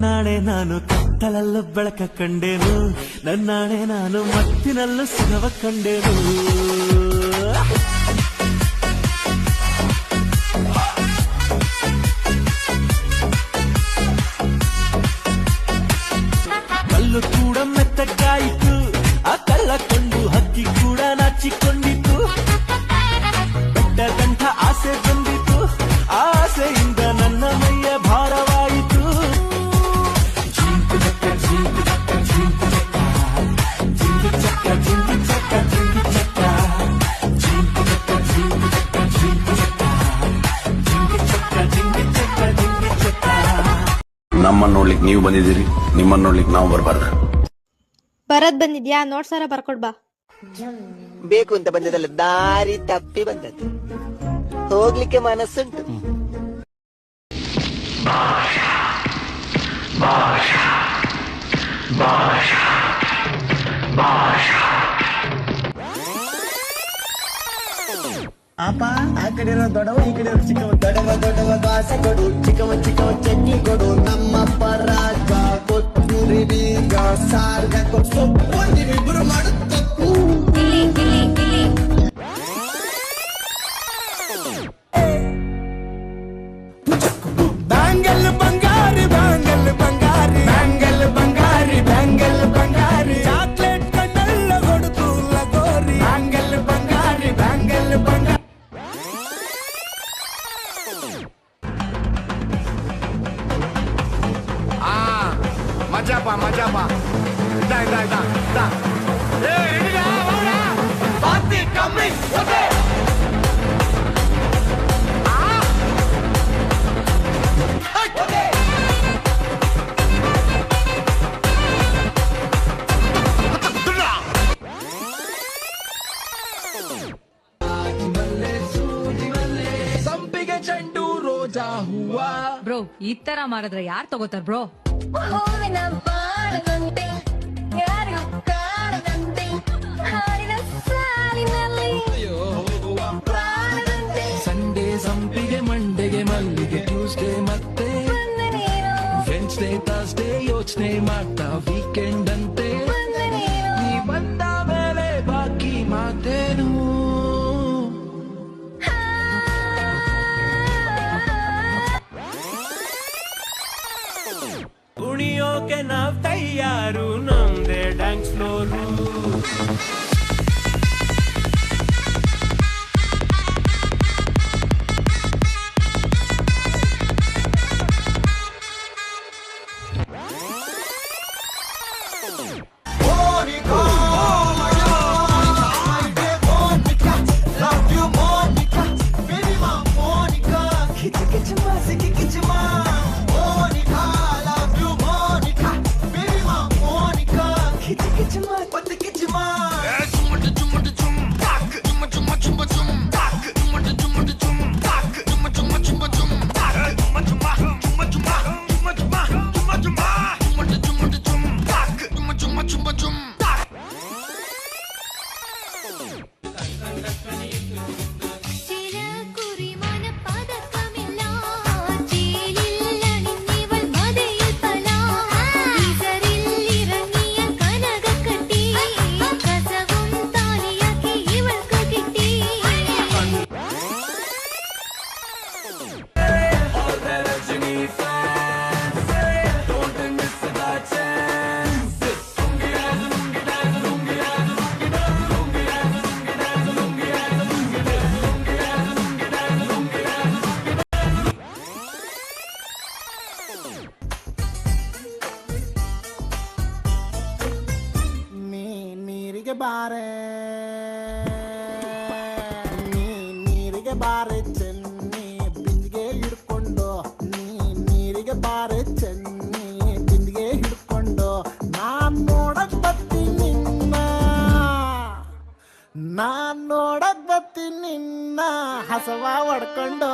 ನಾಳೆ ನಾನು ಕತ್ತಲಲ್ಲೂ ಬೆಳಕ ಕಂಡೇನು. ನನ್ನಾಣೆ ನಾನು ಮತ್ತಿನಲ್ಲೂ ಸುಖವ ಕಂಡೇನು. ನೋಡ್ಲಿಕ್ಕೆ ನೀವು ಬಂದಿದ್ದೀರಿ ನಿಮ್ಮನ್ನ ನೋಡ್ಲಿಕ್ಕೆ ನಾವು ಬರಬಾರ್ದು. ಬರದ್ ಬಂದಿದ್ಯಾ? ನೋಡ್ಸಾರ ಬರ್ಕೊಡ್ ಬಾ. ಬೇಕು ಅಂತ ಬಂದದಲ್ಲ ದಾರಿ ತಪ್ಪಿ ಬಂದದ್ದು. ಹೋಗ್ಲಿಕ್ಕೆ ಮನಸ್ಸುಂಟು. ಆಪ ಆ ಕಡೆರೋ ದೊಡವ ಈ ಕಡೆ ಚಿಕ್ಕವ ದೊಡವ ದೊಡವ ದಾಸೆ ಕೊಡು ಚಿಕ್ಕವ ಚಿಕ್ಕವ ಚಟ್ನಿ ಕೊಡು ನಮ್ಮ ಪರಾಗ ಕೊತ್ತೂರಿ ಬೀಗ ಸಾರ್ಗ ಕೊಟ್ಟು मज़ा पा मज़ा पा दा दा दा दा ए रेडी रहा हूँ ना पार्टी कमिंग ओके ब्रो इतर मारद्रे यार तगोतर bro Oh, may naman ang konting Ngari ka? Kitty kitty mouse, kitty kitty mouse. ನೀರಿಗೆ ಬಾರೆ. ನೀ ನೀರಿಗೆ ಬಾರೆ ಚೆನ್ನಿ, ಬಿಂದಿಗೆ ಹಿಡ್ಕೊಂಡು. ನೀ ನೀರಿಗೆ ಬಾರೆ ಚೆನ್ನಿ, ಬಿಂದಿಗೆ ಹಿಡ್ಕೊಂಡು. ನಾನ್ ನೋಡಕ್ ಬರ್ತೀನಿ ನಾನ್ ನೋಡಕ್ ಬರ್ತೀನಿ ನಿನ್ನ ಹಸವ ಹೊಡ್ಕೊಂಡು.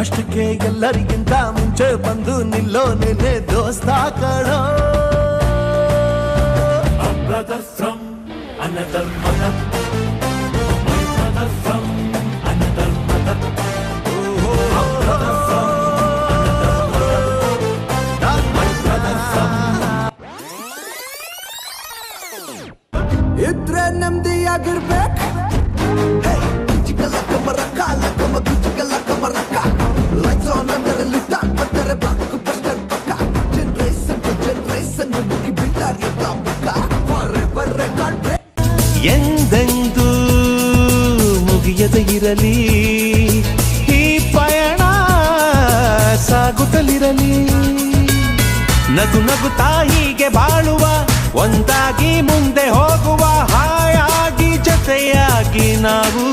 ಕಷ್ಟಕ್ಕೆ ಎಲ್ಲರಿಗಿಂತ ಮುಂಚೆ ಬಂದು ನಿಲ್ಲೋ ನೆನೆ ದೋಸ್ತ ಕಣೋ brother from another mother My brother from another mother. Oh, brother from another mother. My brother from ಇದ್ರೆ ನೆಮ್ಮದಿಯಾಗಿರ್ಬೇಕು ಹೇ ಎಂದೆಂದೂ ಮುಗಿಯದೆ ಇರಲಿ? ಈ ಪಯಣ ಸಾಗುತ್ತಲಿರಲಿ? ನಗು ನಗು ತಾಯಿಗೆ ಬಾಳುವ, ಒಂದಾಗಿ ಮುಂದೆ ಹೋಗುವ ಹಾಯಾಗಿ ಜೊತೆಯಾಗಿ ನಾವು